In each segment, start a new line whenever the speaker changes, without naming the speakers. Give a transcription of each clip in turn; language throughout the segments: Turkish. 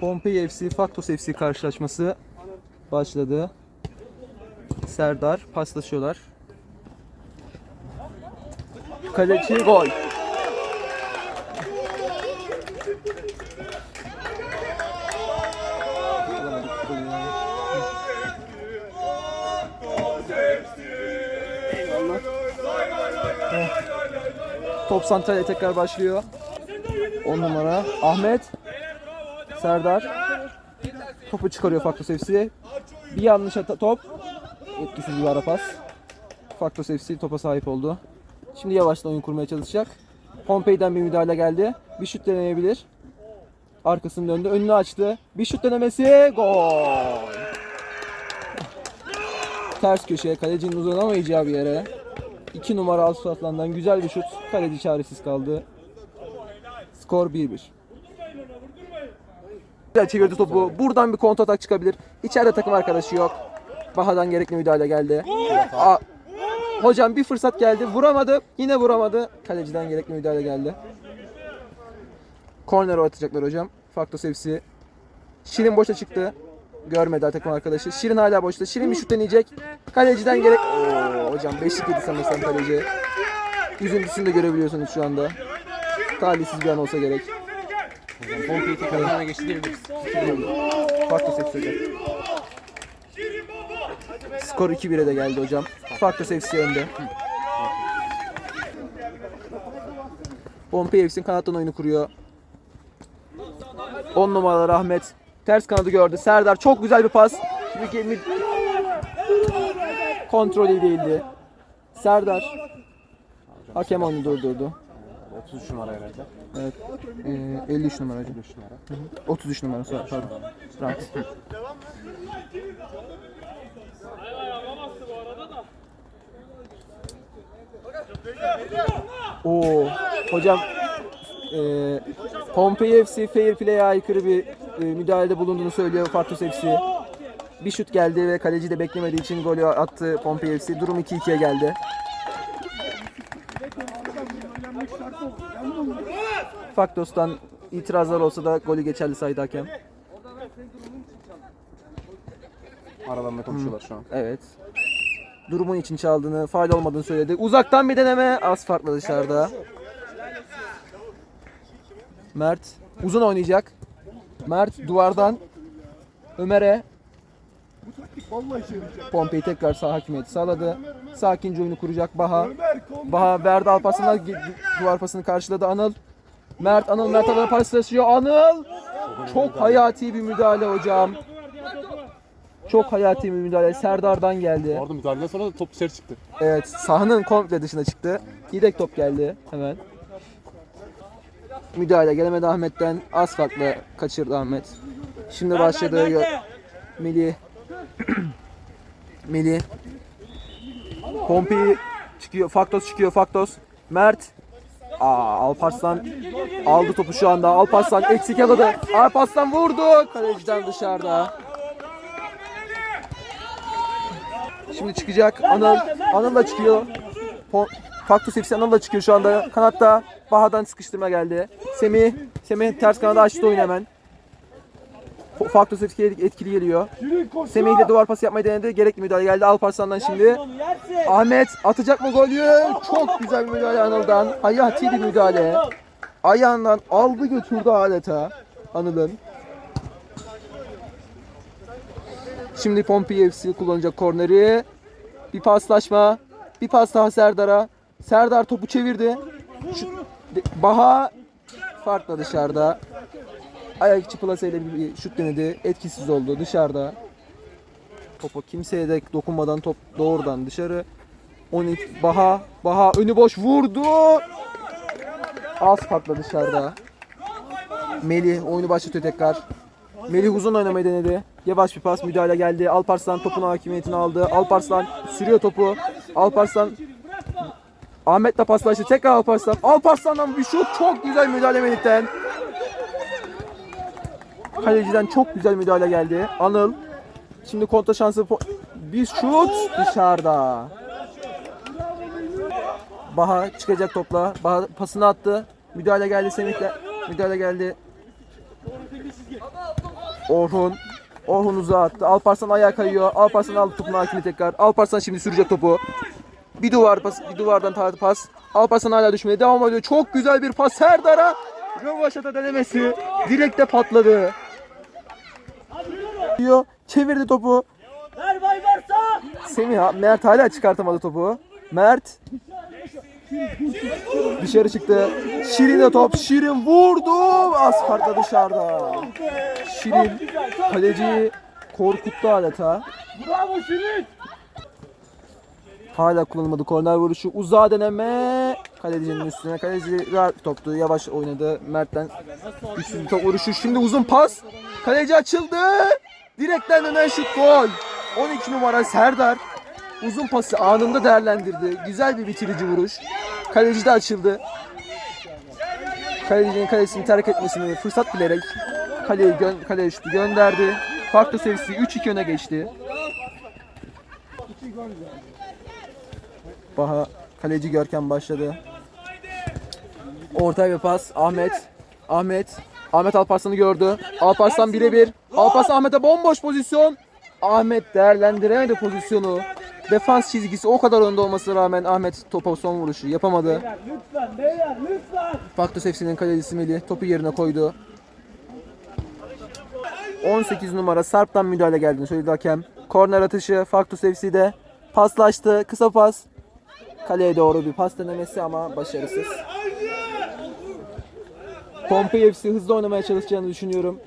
Pompei FC, Faktos FC karşılaşması başladı. Serdar paslaşıyorlar. Kaleci gol. Top santrale tekrar başlıyor. 10 numara Ahmet. Serdar. Topu çıkarıyor Faktos FC. Bir yanlış ata- top. Etkisiz bir ara pas. Faktos FC topa sahip oldu. Şimdi yavaştan oyun kurmaya çalışacak. Pompei'den bir müdahale geldi. Bir şut deneyebilir. Arkasını döndü. Önünü açtı. Bir şut denemesi. Gol. Ters köşeye kalecinin uzanamayacağı bir yere. 2 numara Asfatlan'dan güzel bir şut. Kaleci çaresiz kaldı. Skor 1-1. Güzel çevirdi topu. Buradan bir kontra atak çıkabilir. İçeride takım arkadaşı yok. Baha'dan gerekli müdahale geldi. Aa, hocam bir fırsat geldi. Vuramadı. Yine vuramadı. Kaleciden gerekli müdahale geldi. Korner atacaklar hocam. Faktos FC. Şirin boşa çıktı. Görmedi takım arkadaşı. Şirin hala boşta. Şirin bir şut deneyecek. Kaleciden gerek... Oo, hocam beşlik yedi sanırsam kaleci. Üzüntüsünü de görebiliyorsunuz şu anda. Talihsiz bir an olsa gerek.
Pompei tekrar öne geçti diyebiliriz.
Faktos FC hocam. Skor 2-1'e de geldi hocam. Faktos FC önde. Pompei FC'nin kanattan oyunu kuruyor. 10 numaralı Ahmet. Ters kanadı gördü. Serdar çok güzel bir pas. Kontrol iyi değildi. Serdar. Hakem onu durdurdu.
33 numara herhalde.
Evet. Ee, 53 numara hocam.
33 numara.
33 numara sorry, pardon. Rahat. Oo, hocam e, Pompei FC fair play'e aykırı bir e, müdahalede bulunduğunu söylüyor Fartus FC. Bir şut geldi ve kaleci de beklemediği için golü attı Pompei FC. Durum 2-2'ye geldi. Faktos'tan itirazlar olsa da golü geçerli saydı hakem.
Aralarında konuşuyorlar şu an.
Evet. Durumun için çaldığını, faal olmadığını söyledi. Uzaktan bir deneme. Az farklı dışarıda. Mert uzun oynayacak. Mert duvardan Ömer'e Pompei tekrar sağ hakimiyeti sağladı. Sakince oyunu kuracak Baha. Baha verdi Alparslan'a duvar pasını karşıladı Anıl. Mert Anıl Mert Anıl paslaşıyor. Anıl çok hayati bir müdahale hocam. Çok hayati bir müdahale. Serdar'dan geldi.
Orada müdahaleden sonra da top dışarı çıktı.
Evet, sahanın komple dışına çıktı. Yedek top geldi hemen. Müdahale gelemedi Ahmet'ten. Az farklı kaçırdı Ahmet. Şimdi başladı. Melih. Melih. Pompi çıkıyor. Faktos çıkıyor. Faktos. Mert. Aa, Alparslan aldı topu şu anda. Alparslan eksik yakaladı. Alparslan vurdu. Kaleciden dışarıda. Şimdi çıkacak. Anıl. Anıl da çıkıyor. Faktus FC Anıl da çıkıyor şu anda. Kanatta Baha'dan sıkıştırma geldi. Semih. Semih ters kanada açtı oyunu hemen. Fa- Faktus FC etkili geliyor. Semih de duvar pası yapmayı denedi. Gerekli müdahale geldi. Alparslan'dan şimdi. Ahmet atacak mı golü? Çok güzel bir müdahale Anıl'dan. Hayati bir müdahale. Ayağından aldı götürdü adeta Anıl'ın. Şimdi Pompei FC kullanacak korneri. Bir paslaşma. Bir pas daha Serdar'a. Serdar topu çevirdi. Şu, Baha farkla dışarıda. Ayak içi plaseyle bir şut denedi. Etkisiz oldu dışarıda. Topa kimseye de dokunmadan top doğrudan dışarı. 12 Baha Baha önü boş vurdu. Az farkla dışarıda. Melih oyunu başlatıyor tekrar. Melih uzun oynamayı denedi. Yavaş bir pas müdahale geldi. Alparslan topun hakimiyetini aldı. Alparslan sürüyor topu. Alparslan Ahmet'le paslaştı. Tekrar Alparslan. Alparslan'dan bir şut. Çok güzel müdahale Melih'ten. Kaleciden çok güzel müdahale geldi. Anıl. Şimdi kontra şansı. Bir şut dışarıda. Baha çıkacak topla. Baha pasını attı. Müdahale geldi Semih'le. Müdahale geldi. Orhun. Orhun uzağa attı. Alparslan ayağa kayıyor. Alparslan aldı topun hakimi tekrar. Alparslan şimdi sürecek topu. Bir duvar pas, bir duvardan tartı pas. Alparslan hala düşmeye devam ediyor. Çok güzel bir pas Serdar'a. Rövaşata denemesi. Direkte patladı. Diyor. Çevirdi topu.
Ver bay varsa.
Semih Mert hala çıkartamadı topu. Mert dışarı çıktı. Şirin'e top. Şirin vurdu. Asfaltla dışarıda. Şirin kaleciyi korkuttu adeta.
Bravo Şirin.
Hala kullanılmadı korner vuruşu. Uzağa deneme. Kalecinin üstüne. Kaleci rahat toptu. Yavaş oynadı. Mert'ten bir top vuruşu. Şimdi uzun pas. Kaleci açıldı. Direkten dönen şut gol. 12 numara Serdar. Uzun pası anında değerlendirdi. Güzel bir bitirici vuruş. Kaleci de açıldı. Kalecinin kalesini terk etmesini fırsat bilerek kaleyi gö- kaleye şutu gönderdi. Farklı seviyesi 3-2 öne geçti. Baha kaleci Görkem başladı. Ortaya bir pas Ahmet. Ahmet. Ahmet Alparslan'ı gördü. Alparslan birebir. Alparslan Ahmet'e bomboş pozisyon. Ahmet değerlendiremedi pozisyonu. Defans çizgisi o kadar önde olmasına rağmen Ahmet topa son vuruşu yapamadı.
Lütfen beyler lütfen.
Faktus FC'nin kalecisi Melih topu yerine koydu. 18 numara Sarp'tan müdahale geldiğini söyledi hakem. Korner atışı Faktus FC'de paslaştı. Kısa pas. Kaleye doğru bir pas denemesi ama başarısız. Pompei FC hızlı oynamaya çalışacağını düşünüyorum.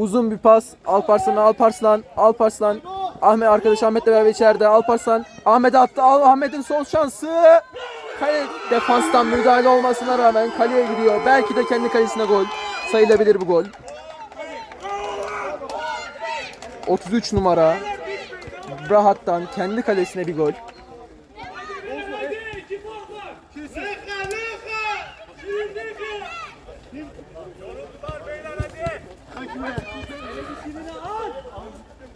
Uzun bir pas. Alparslan, Alparslan, Alparslan. Ahmet arkadaş Ahmet'le beraber içeride. Alparslan Ahmet'e attı. Al Ahmet'in son şansı. Kale defanstan müdahale olmasına rağmen kaleye gidiyor. Belki de kendi kalesine gol. Sayılabilir bu gol. 33 numara. Brahat'tan kendi kalesine bir gol.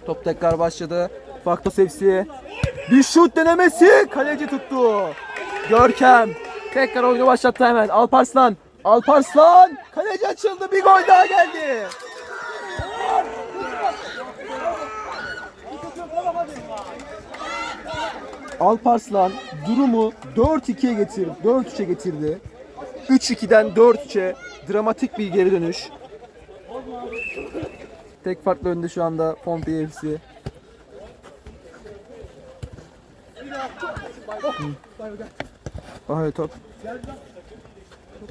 Top tekrar başladı. Faktos FC. Bir şut denemesi. Kaleci tuttu. Görkem. Tekrar oyunu başlattı hemen. Alparslan. Alparslan. Kaleci açıldı. Bir gol daha geldi. Alparslan durumu 4-2'ye getirdi. 4-3'e getirdi. 3-2'den 4-3'e dramatik bir geri dönüş. Tek farklı önde şu anda Pompei FC. Bahaya top.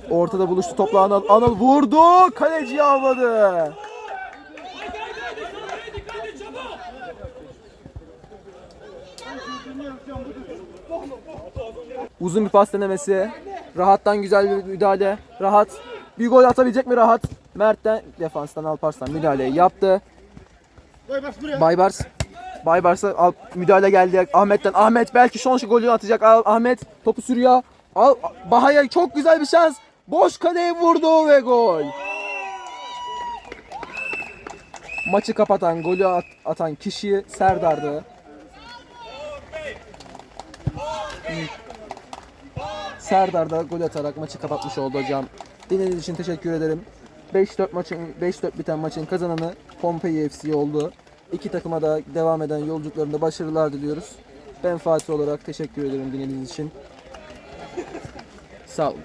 Ortada buluştu topla Anıl. Anıl vurdu. Kaleci avladı. Uzun bir pas denemesi. Rahat'tan güzel bir müdahale. Rahat. Bir gol atabilecek mi Rahat? Mert'ten defanstan Alparslan müdahaleyi yaptı. Baybars. Baybars'a al- müdahale geldi. Ahmet'ten. Ahmet belki son şu golünü atacak. Al- Ahmet topu sürüyor. Al Bahaya çok güzel bir şans. Boş kaleye vurdu ve gol. Maçı kapatan, golü at- atan kişi Serdar'dı. Serdar da gol atarak maçı kapatmış oldu hocam. Dinlediğiniz için teşekkür ederim. 5-4 maçın 5-4 biten maçın kazananı Pompei FC oldu. İki takıma da devam eden yolculuklarında başarılar diliyoruz. Ben Fatih olarak teşekkür ederim dinlediğiniz için. Sağ olun.